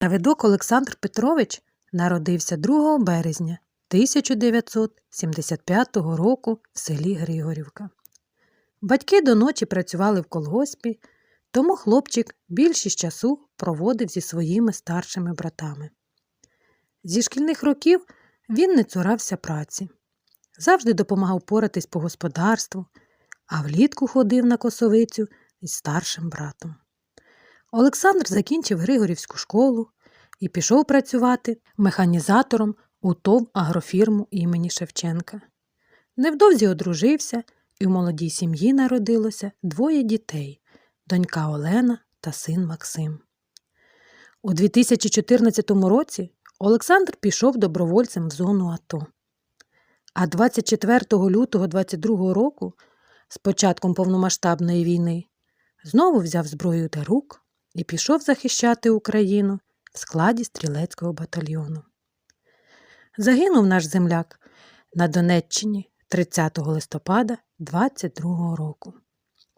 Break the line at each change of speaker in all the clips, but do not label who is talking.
Давидок Олександр Петрович народився 2 березня 1975 року в селі Григорівка. Батьки до ночі працювали в колгоспі, тому хлопчик більшість часу проводив зі своїми старшими братами. Зі шкільних років він не цурався праці, завжди допомагав поратись по господарству, а влітку ходив на косовицю із старшим братом. Олександр закінчив Григорівську школу і пішов працювати механізатором у ТОВ агрофірму імені Шевченка. Невдовзі одружився, і в молодій сім'ї народилося двоє дітей донька Олена та син Максим. У 2014 році Олександр пішов добровольцем в зону АТО. А 24 лютого 22 року, з початком повномасштабної війни, знову взяв зброю до рук і пішов захищати Україну в складі стрілецького батальйону. Загинув наш земляк на Донеччині 30 листопада 22 року,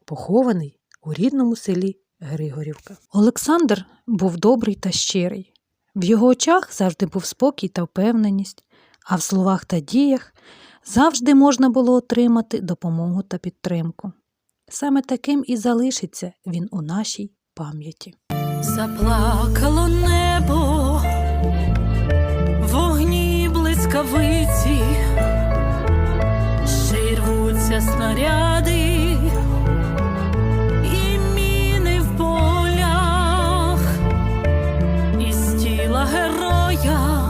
похований у рідному селі Григорівка. Олександр був добрий та щирий. В його очах завжди був спокій та впевненість, а в словах та діях завжди можна було отримати допомогу та підтримку. Саме таким і залишиться він у нашій пам'яті.
Заплакало небо, вогні блискавиці, ще рвуться снаряди, і полях, із тіла героя